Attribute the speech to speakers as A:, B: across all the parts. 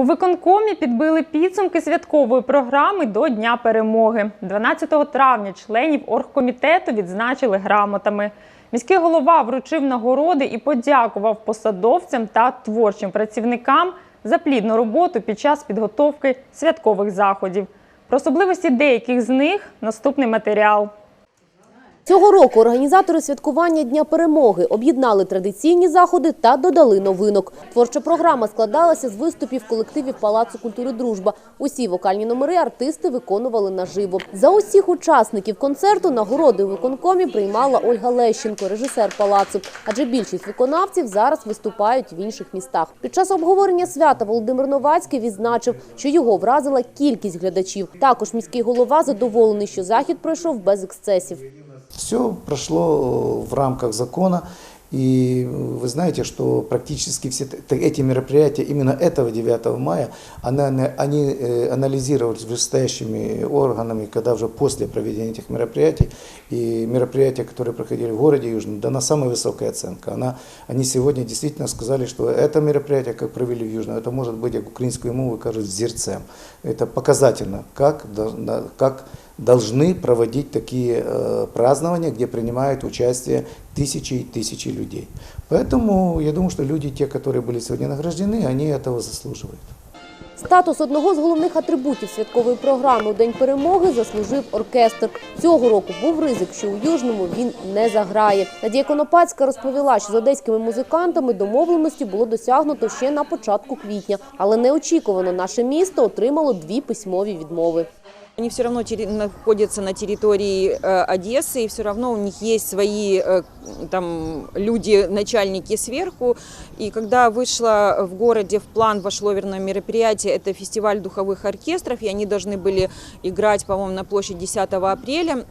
A: У виконкомі підбили підсумки святкової програми до Дня перемоги. 12 травня членів оргкомітету відзначили грамотами. Міський голова вручив нагороди і подякував посадовцям та творчим працівникам за плідну роботу під час підготовки святкових заходів. Про особливості деяких з них наступний матеріал.
B: Цього року організатори святкування Дня перемоги об'єднали традиційні заходи та додали новинок. Творча програма складалася з виступів колективів Палацу культури Дружба. Усі вокальні номери артисти виконували наживо. За усіх учасників концерту нагороди у виконкомі приймала Ольга Лещенко, режисер палацу. Адже більшість виконавців зараз виступають в інших містах. Під час обговорення свята Володимир Новацький відзначив, що його вразила кількість глядачів. Також міський голова задоволений, що захід пройшов без ексцесів.
C: Все прошло в рамках закона. И вы знаете, что практически все эти мероприятия именно этого 9 мая, они э, анализировались вышестоящими органами, когда уже после проведения этих мероприятий, и мероприятия, которые проходили в городе Южном, дана самая высокая оценка. Она, они сегодня действительно сказали, что это мероприятие, как провели в Южном, это может быть, как украинскую мову кажут, зерцем. Это показательно, как, как должны проводить такие э, празднования, где принимают участие тысячи и тысячи людей. Поэтому я думаю, что люди, те, которые были сегодня награждены, они этого заслуживают.
B: Статус одного з головних атрибутів святкової програми у День перемоги заслужив оркестр. Цього року був ризик, що у Южному він не заграє. Надія Конопацька розповіла, що з одеськими музикантами домовленості було досягнуто ще на початку квітня, але неочікувано наше місто отримало дві письмові відмови.
D: Они все равно терри- находятся на территории э, Одессы, и все равно у них есть свои э, там люди, начальники сверху. И когда вышло в городе в план вошло верное мероприятие, это фестиваль духовых оркестров, и они должны были играть, по-моему, на площади 10 апреля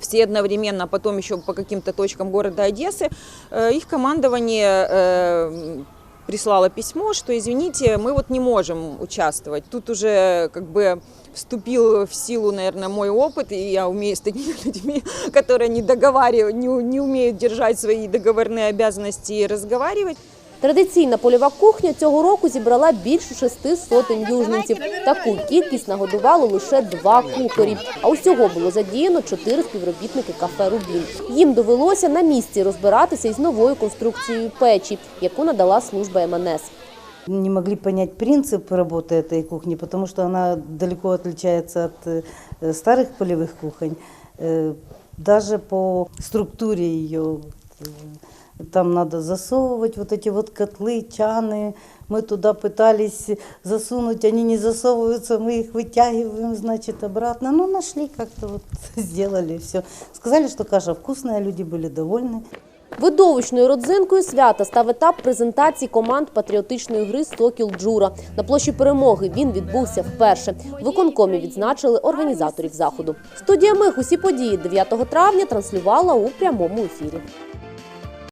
D: все одновременно, а потом еще по каким-то точкам города Одессы, э, их командование э, прислало письмо, что извините, мы вот не можем участвовать. Тут уже как бы вступил в силу, наверное, мой опыт, и я умею с такими людьми, которые не договаривают, не, у- не умеют держать свои договорные обязанности и разговаривать.
B: Традиційна польова кухня цього року зібрала більше шести сотень южненців. Таку кількість нагодувало лише два кухарі. А усього було задіяно чотири співробітники кафе Рубін. Їм довелося на місці розбиратися із новою конструкцією печі, яку надала служба МНС.
E: не могли понять принцип работы этой кухни, потому что она далеко отличается от э, старых полевых кухонь. Э, Даже по структуре ее э, там надо засовывать вот эти вот котлы, чаны. Мы туда пытались засунуть, они не засовываются, мы их вытягиваем, значит, обратно. Ну, нашли как-то вот, сделали все. Сказали, что каша вкусная, люди были довольны.
B: Видовищною родзинкою свята став етап презентації команд патріотичної гри Сокіл Джура. На площі перемоги він відбувся вперше. В виконкомі відзначили організаторів заходу. Студія Мих усі події 9 травня транслювала у прямому ефірі.